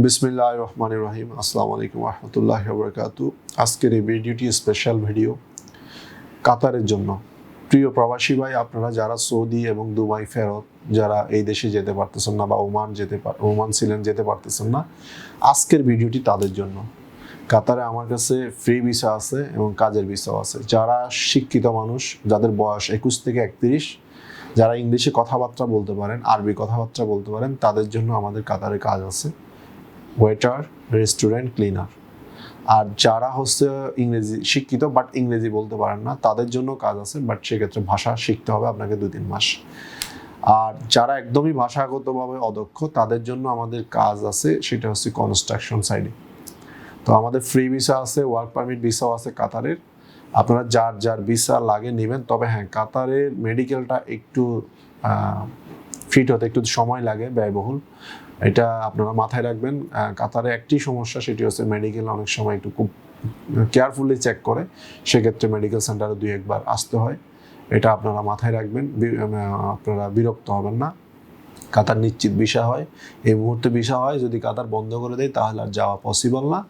বিসমিল্লাহ রহমান রহিম আসসালামু আলাইকুম রহমতুল্লাহ বরকাত আজকের এই ভিডিওটি স্পেশাল ভিডিও কাতারের জন্য। প্রিয় প্রবাসী ভাই, আপনারা যারা সৌদি এবং দুবাই ফেরত, যারা এই দেশে যেতে পারতেছেন না বা ওমান যেতে ওমান ছিলেন যেতে পারতেছেন না, আজকের ভিডিওটি তাদের জন্য। কাতারে আমার কাছে ফ্রি ভিসা আছে এবং কাজের ভিসাও আছে। যারা শিক্ষিত মানুষ, যাদের বয়স একুশ থেকে একত্রিশ, যারা ইংলিশে কথাবার্তা বলতে পারেন, আরবি কথাবার্তা বলতে পারেন, তাদের জন্য আমাদের কাতারে কাজ আছে। ওয়েটার রেস্টুরেন্ট ক্লিনার আর যারা হচ্ছে ইংরেজি শিক্ষিত বাট ইংরেজি বলতে পারেন না, তাদের জন্য কাজ আছে বাট সেক্ষেত্রে ভাষা শিখতে হবে আপনাকে দু তিন মাস। আর যারা একদমই ভাষাগতভাবে অদক্ষ, তাদের জন্য আমাদের কাজ আছে, সেটা হচ্ছে কনস্ট্রাকশন সাইডে তো আমাদের ফ্রি ভিসা আছে ওয়ার্ক পারমিট ভিসাও আছে কাতারের। আপনারা যার যার ভিসা লাগে নেবেন, তবে হ্যাঁ কাতারের মেডিকেলটা একটু ফিট হতে একটু সময় লাগে, ব্যয়বহুল। এটা আপনারা মাথায় রাখবেন। কাতারে একটি সমস্যা সেটি হচ্ছে মেডিকেল অনেক সময় একটু খুব কেয়ারফুলি চেক করে। সেক্ষেত্রে মেডিকেল সেন্টারে দুই একবার আসতে হয়। এটা আপনারা মাথায় রাখবেন। আপনারা বিরক্ত হবেন না। কাতার নিশ্চিত বিষয় হয়। এই মুহূর্তে বিষয় হয়। যদি কাতার বন্ধ করে দেয়, তাহলে আর যাওয়া পসিবল না।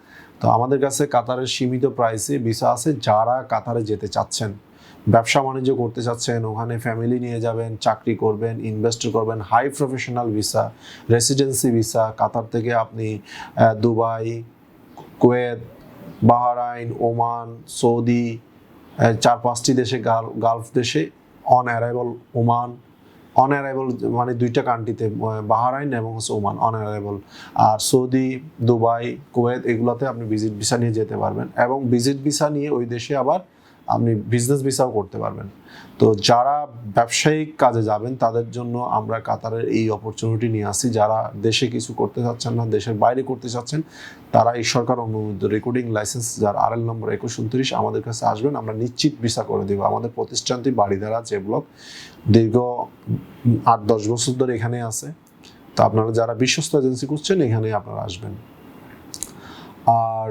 তো আমাদের কাছে কাতারের সীমিত প্রাইসে ভিসা আছে। যারা কাতারে যেতে চাচ্ছেন ব্যবসা বাণিজ্য করতে চাচ্ছেন, ওখানে ফ্যামিলি নিয়ে যাবেন, চাকরি করবেন ইনভেস্ট করবেন high professional visa residency visa Qatar থেকে আপনি Dubai, Kuwait, Bahrain, Oman, Saudi চার পাঁচটি দেশে, গাল- গালফ দেশে on arrival Oman on arrival মানে দুইটা কান্ট্রিতে বাহারাইন এবং হচ্ছে ওমান অন অ্যারাইভাল আর সৌদি, দুবাই, কুয়েত, এগুলোতে আপনি ভিজিট ভিসা নিয়ে যেতে পারবেন এবং ভিজিট ভিসা নিয়ে ওই দেশে আবার আপনি বিজনেস ভিসাও করতে পারবেন। তো যারা ব্যবসায়িক কাজে যাবেন, তাদের জন্য আমরা কাতারের এই অপরচুনিটি নিয়ে আসি। যারা দেশে কিছু করতে চাচ্ছেন না, দেশের বাইরে করতে চাচ্ছেন, তারা এই সরকার অনুমোদিত রেকর্ডিং লাইসেন্স যার আর এল নম্বর একুশ উনত্রিশ আমাদের কাছে আসবেন। আমরা নিশ্চিত ভিসা করে দেবো। আমাদের প্রতিষ্ঠানটি বাড়িধারা যে ব্লক দীর্ঘ আট, দশ বছর ধরে এখানে আছে। তো আপনারা যারা বিশ্বস্ত এজেন্সি করছেন এখানে আপনারা আসবেন। আর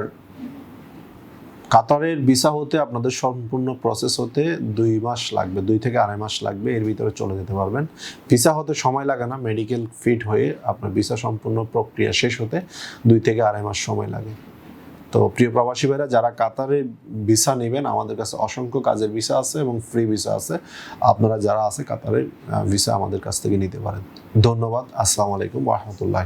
কাতারের ভিসা হতে আপনাদের সম্পূর্ণ প্রসেস হতে দুই মাস লাগবে, দুই থেকে আড়াই মাস লাগবে, এর ভিতরে চলে যেতে পারবেন। ভিসা হতে সময় লাগে না মেডিকেল ফিট হয়ে আপনার ভিসা সম্পূর্ণ প্রক্রিয়া শেষ হতে দুই থেকে আড়াই মাস সময় লাগে। তো প্রিয় প্রবাসী ভাইরা, যারা কাতারে ভিসা নেবেন, আমাদের কাছে অসংখ্য কাজের ভিসা আছে এবং ফ্রি ভিসা আছে। আপনারা যারা আছে কাতারের ভিসা আমাদের কাছ থেকে নিতে পারেন। ধন্যবাদ, আসসালামু আলাইকুম রহমতুল্লাহ।